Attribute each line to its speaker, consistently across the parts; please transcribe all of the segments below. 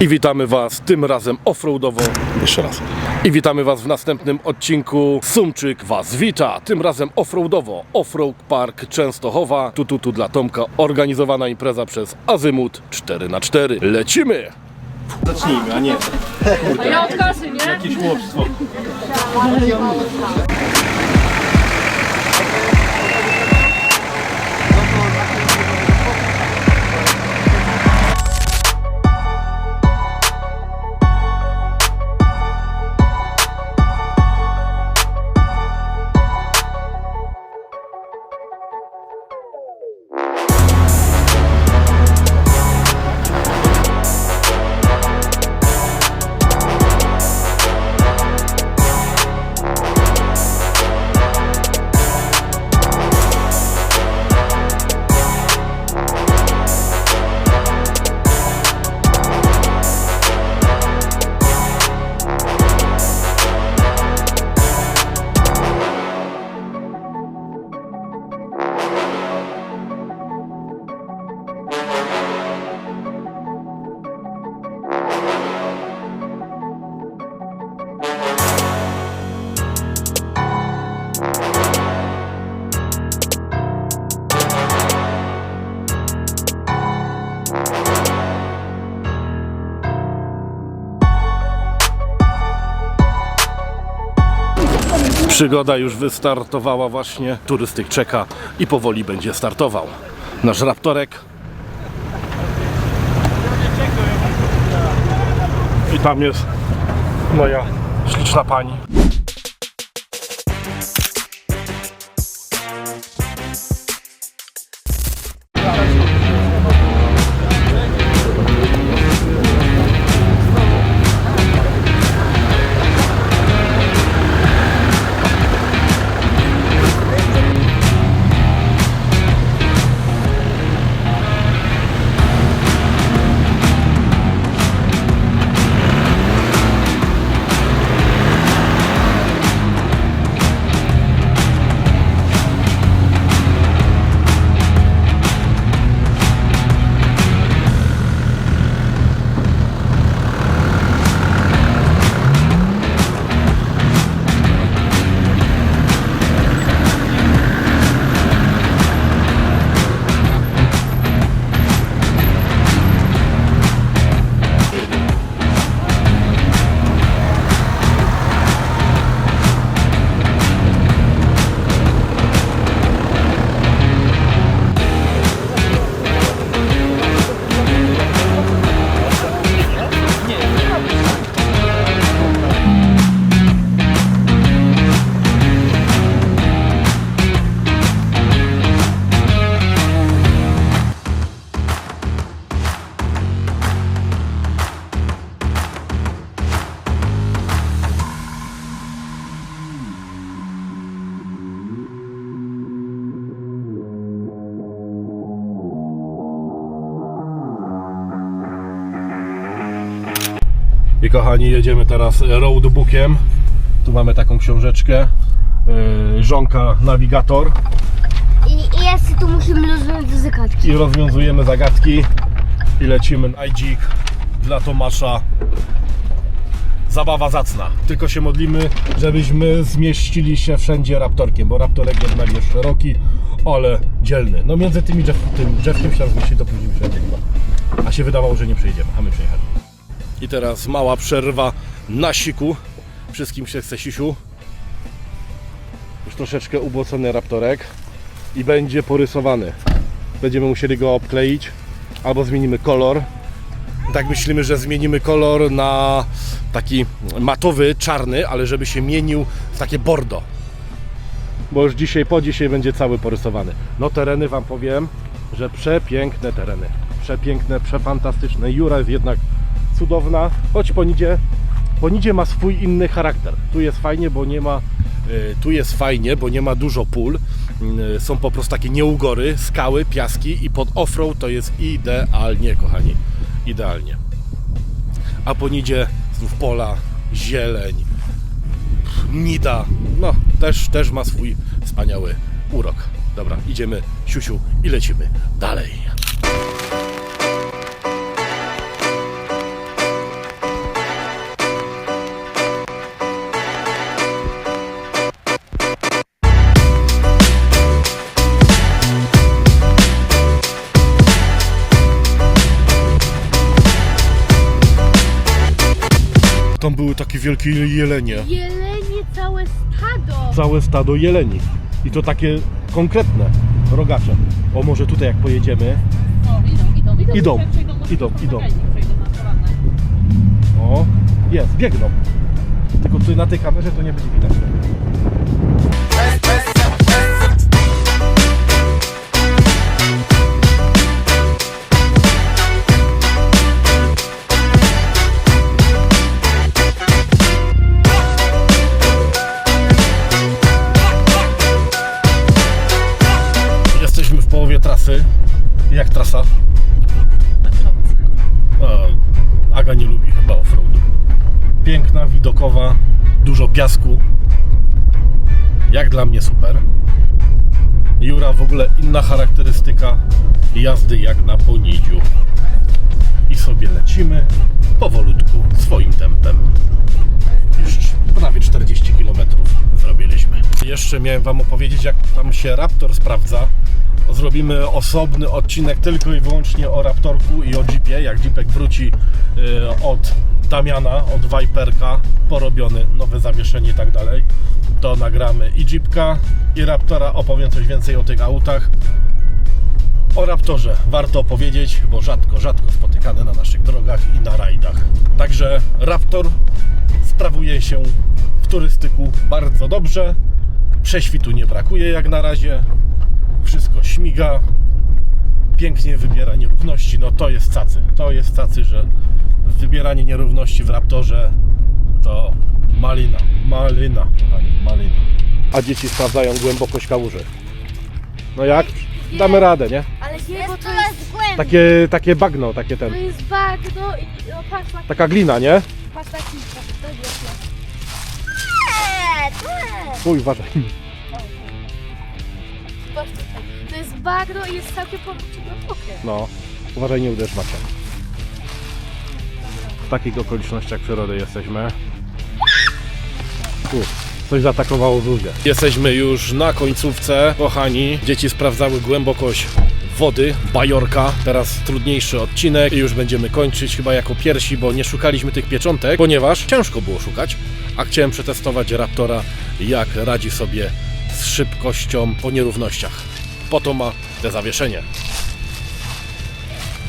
Speaker 1: I witamy Was tym razem offroadowo. Jeszcze raz. I witamy Was w następnym odcinku. Sumczyk Was wita. Tym razem offroadowo. Offroad Park Częstochowa. Tu, tu, tu dla Tomka. Organizowana impreza przez Azymut 4x4. Lecimy!
Speaker 2: Zacznijmy, a nie
Speaker 3: Ja od kasy, nie?
Speaker 2: jakieś łowstwo.
Speaker 1: Przygoda już wystartowała właśnie. Turystyk czeka i powoli będzie startował. Nasz raptorek. I tam jest moja śliczna pani. Kochani, jedziemy teraz roadbookiem. Tu mamy taką książeczkę. Yy, żonka nawigator
Speaker 4: I, i tu musimy rozwiązać zagadki.
Speaker 1: i rozwiązujemy zagadki i lecimy na dzik dla Tomasza. Zabawa zacna. Tylko się modlimy, żebyśmy zmieścili się wszędzie raptorkiem, bo raptorek jednak jest szeroki, ale dzielny. No między tymi drzew, tym drzewkiem się zmieści, to później wszędzie chyba. A się wydawało, że nie przejdziemy, a my przejechali. I teraz mała przerwa na siku. Wszystkim się chce sisiu. Już troszeczkę ubłocony raptorek i będzie porysowany. Będziemy musieli go obkleić albo zmienimy kolor. Tak myślimy, że zmienimy kolor na taki matowy, czarny, ale żeby się mienił w takie bordo. Bo już dzisiaj, po dzisiaj będzie cały porysowany. No tereny Wam powiem, że przepiękne tereny. Przepiękne, przefantastyczne. Jura jest jednak cudowna, choć Ponidzie, Ponidzie ma swój inny charakter. Tu jest fajnie, bo nie ma y, tu jest fajnie, bo nie ma dużo pól. Y, Są po prostu takie nieugory, skały, piaski i pod offroad to jest idealnie, kochani. Idealnie. A po Nidzie znów pola, zieleń, nida. No, też, też ma swój wspaniały urok. Dobra, idziemy, siusiu i lecimy dalej. Wielkie jelenie.
Speaker 3: Jelenie całe stado.
Speaker 1: Całe stado jeleni. I to takie konkretne rogacze. O, może tutaj jak pojedziemy.
Speaker 3: O, idą, idą,
Speaker 1: Idą, idą, idą.
Speaker 3: Poranne.
Speaker 1: O, jest, biegną. Tylko tutaj na tej kamerze to nie będzie widać. Piękna, widokowa, dużo piasku. Jak dla mnie super. Jura w ogóle inna charakterystyka jazdy jak na ponidziu. I sobie lecimy powolutku, swoim tempem. Już prawie 40 km zrobiliśmy. Jeszcze miałem Wam opowiedzieć, jak tam się Raptor sprawdza. Zrobimy osobny odcinek tylko i wyłącznie o Raptorku i o Jeepie. Jak Jeepek wróci y, od Damiana, od Viperka, porobiony, nowe zawieszenie i tak dalej, to nagramy i Jeepka, i Raptora. Opowiem coś więcej o tych autach. O Raptorze warto opowiedzieć, bo rzadko, rzadko spotykany na naszych drogach i na rajdach. Także Raptor sprawuje się w turystyku bardzo dobrze. Prześwitu nie brakuje jak na razie. Wszystko śmiga. Pięknie wybiera nierówności. No to jest cacy. To jest cacy, że wybieranie nierówności w Raptorze to malina. Malina. kochani, Malina. A dzieci sprawdzają głębokość kałuży. No jak? Damy radę, nie?
Speaker 3: Ale nie, bo
Speaker 4: Jest
Speaker 3: to jest.
Speaker 1: Takie, takie bagno, takie
Speaker 3: to
Speaker 1: ten.
Speaker 3: jest bagno i no, patrz, patrz,
Speaker 1: Taka glina, nie?
Speaker 3: patrz taki, patrz, to jest
Speaker 4: Eee, tu jest.
Speaker 1: Uj, uważaj.
Speaker 3: Patrz tutaj. To jest bagno i jest całkiem głębokie.
Speaker 1: No, uważaj, nie uderz Macia. W takich okolicznościach przyrody jesteśmy. Tu, coś zaatakowało Zuzię. Jesteśmy już na końcówce, kochani. Dzieci sprawdzały głębokość wody, bajorka. Teraz trudniejszy odcinek i już będziemy kończyć chyba jako pierwsi, bo nie szukaliśmy tych pieczątek, ponieważ ciężko było szukać, a chciałem przetestować Raptora, jak radzi sobie z szybkością po nierównościach. Po to ma te zawieszenie.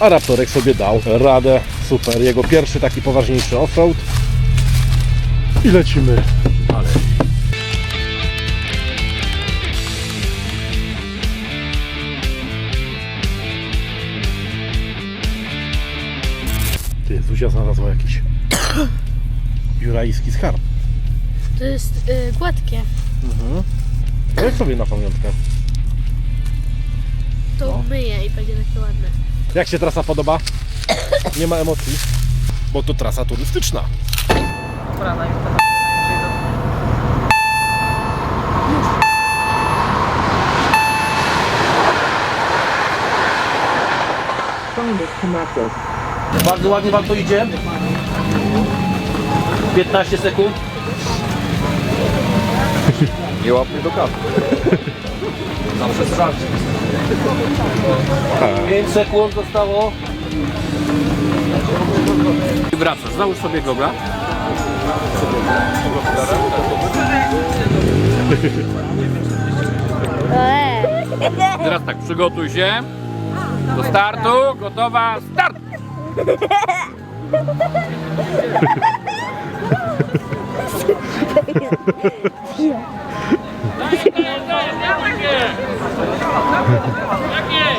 Speaker 1: A Raptorek sobie dał radę. Super. Jego pierwszy taki poważniejszy offroad. I lecimy dalej. Ty, Zuzia znalazła jakiś jurajski skarb.
Speaker 3: To jest y, gładkie.
Speaker 1: Weź sobie na pamiątkę.
Speaker 3: To
Speaker 1: No.
Speaker 3: myję i będzie takie ładne.
Speaker 1: Jak się trasa podoba? Nie ma emocji, bo to trasa turystyczna.
Speaker 2: Bardzo ładnie Wam to idzie. 15 sekund.
Speaker 5: Nie łapnie do kawy.
Speaker 2: Zawsze sprawdź. 5 sekund zostało. I wracasz. Załóż sobie gogla.
Speaker 4: Eee.
Speaker 2: Teraz tak, przygotuj się. Do startu. Gotowa. Start!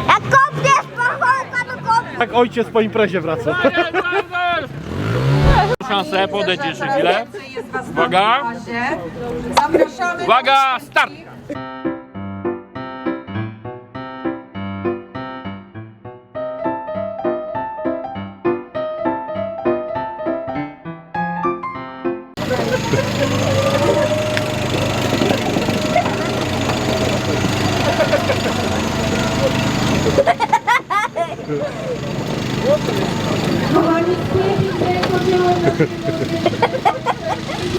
Speaker 4: Jak kopniesz, to kopniesz.
Speaker 1: Jak ojciec po imprezie wraca.
Speaker 2: Szansę, podejdź jeszcze chwilę. Uwaga.
Speaker 6: Zapraszamy.
Speaker 2: Uwaga, start!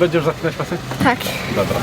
Speaker 1: Będziesz zaczynać pasek?
Speaker 4: Tak.
Speaker 1: Dobra.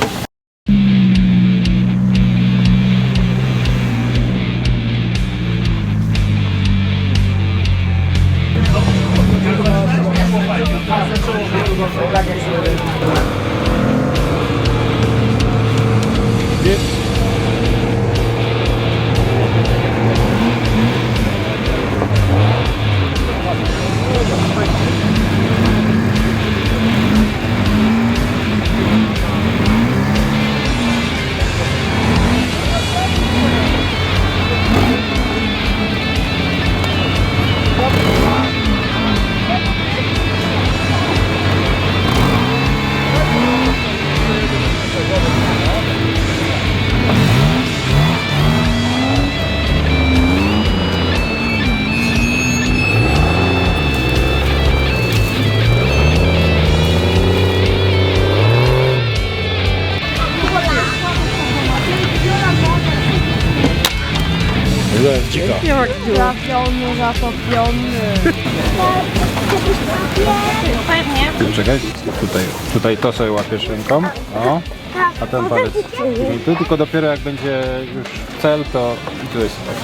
Speaker 1: Byłem dzika.
Speaker 3: Zapiony, zatopiony.
Speaker 5: Czekaj, tutaj, tutaj to sobie łapiesz ręką. O. A ten palec. I tu tylko dopiero jak będzie już cel, to i tu jest tak.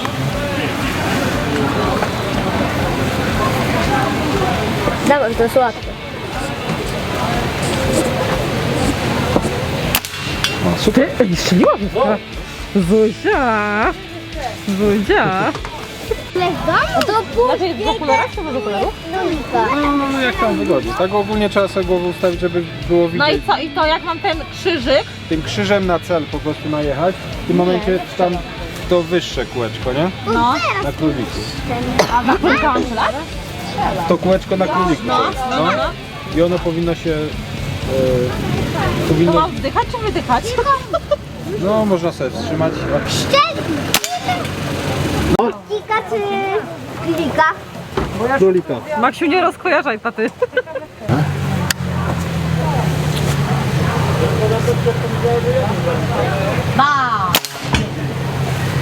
Speaker 4: Dawaj, to jest łatwe.
Speaker 5: No, super.
Speaker 6: Strzeliłam Zuzia! Zuzia!
Speaker 4: No to
Speaker 6: Znaczy w okularach czy bez okularów?
Speaker 5: No, no, no jak tam wygodnie. Tak ogólnie trzeba sobie głowę ustawić, żeby było
Speaker 6: No
Speaker 5: widać.
Speaker 6: i co? I to jak mam ten krzyżyk?
Speaker 5: Tym krzyżem na cel po prostu najechać. W tym momencie tam to wyższe kółeczko, nie?
Speaker 6: No.
Speaker 5: Na króliku.
Speaker 6: A na kulkę mam strzelać?
Speaker 5: To kółeczko na króliku.
Speaker 6: No,
Speaker 5: to jest,
Speaker 6: no, no, no.
Speaker 5: I ono powinno się... E,
Speaker 6: To
Speaker 5: powinno...
Speaker 6: mam wdychać czy wydychać?
Speaker 5: No, można sobie wstrzymać.
Speaker 4: Kika czy klika?
Speaker 5: Królika.
Speaker 6: Maksiu, nie rozkojarzaj paty. Ba!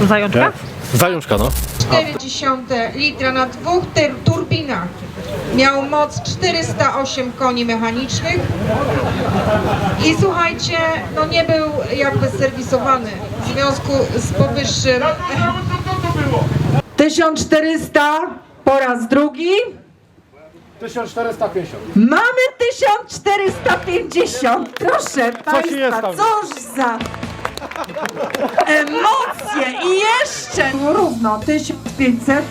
Speaker 6: Zajączka?
Speaker 1: Zajączka, no.
Speaker 7: 0,4 litra na dwóch turbinach. Miał moc 408 koni mechanicznych i słuchajcie, no nie był jakby serwisowany w związku z powyższym. 1400 po raz drugi.
Speaker 1: 1450.
Speaker 7: Mamy 1450. Proszę Państwa, cóż za emocje. I jeszcze równo 1500.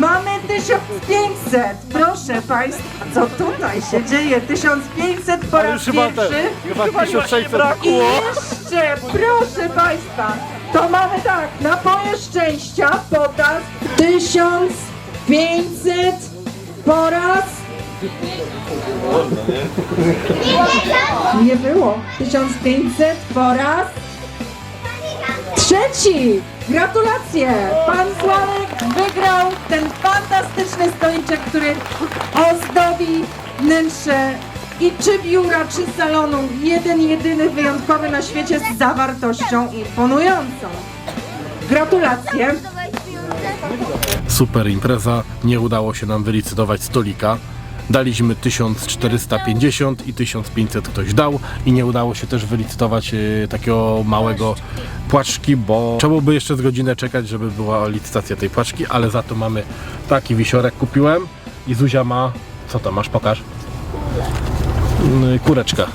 Speaker 7: Mamy 1500. Proszę Państwa, co tutaj się dzieje? 1500 po raz
Speaker 1: już chyba
Speaker 7: pierwszy.
Speaker 1: chyba 1600.
Speaker 7: I jeszcze, proszę Państwa, to mamy tak, napoje szczęścia, potas 1500 po raz nie było. 1500 po raz trzeci. Gratulacje! Pan Sławek wygrał ten fantastyczny stoliczek, który ozdobi wnętrze i czy biura, czy salonu. Jeden, jedyny, wyjątkowy na świecie z zawartością imponującą. Gratulacje!
Speaker 1: Super impreza, nie udało się nam wylicytować stolika. Daliśmy 1450 i 1500 ktoś dał i nie udało się też wylicytować e, takiego małego płaczki, bo trzeba by jeszcze z godzinę czekać, żeby była licytacja tej płaczki, ale za to mamy taki wisiorek kupiłem i Zuzia ma, co tam masz, pokaż, Mm, kureczkę.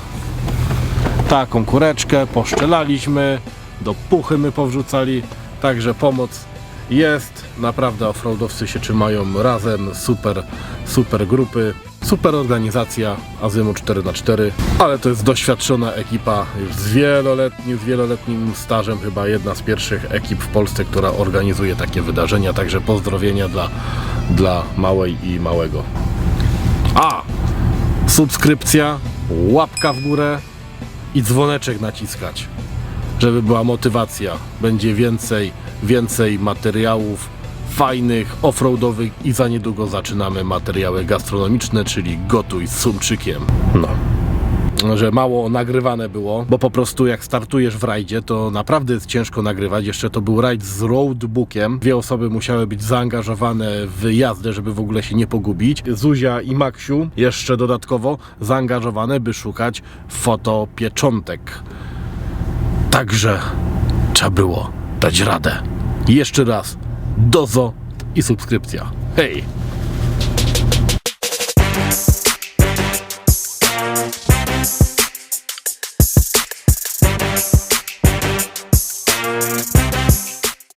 Speaker 1: Taką kureczkę poszczelaliśmy, do puchy my powrzucali, także pomoc jest. Naprawdę offroadowcy się trzymają razem, super, super grupy, super organizacja Azymu 4x4, ale to jest doświadczona ekipa z wieloletnim, z wieloletnim stażem, chyba jedna z pierwszych ekip w Polsce, która organizuje takie wydarzenia, także pozdrowienia dla, dla małej i małego. A! Subskrypcja, łapka w górę i dzwoneczek naciskać żeby była motywacja. Będzie więcej, więcej materiałów fajnych, offroadowych i za niedługo zaczynamy materiały gastronomiczne, czyli gotuj z sumczykiem. No. Że mało nagrywane było, bo po prostu jak startujesz w rajdzie, to naprawdę jest ciężko nagrywać. Jeszcze to był rajd z roadbookiem. Dwie osoby musiały być zaangażowane w jazdę, żeby w ogóle się nie pogubić. Zuzia i Maksiu jeszcze dodatkowo zaangażowane, by szukać fotopieczątek. Także trzeba było dać radę. Jeszcze raz dozo i subskrypcja. Hej!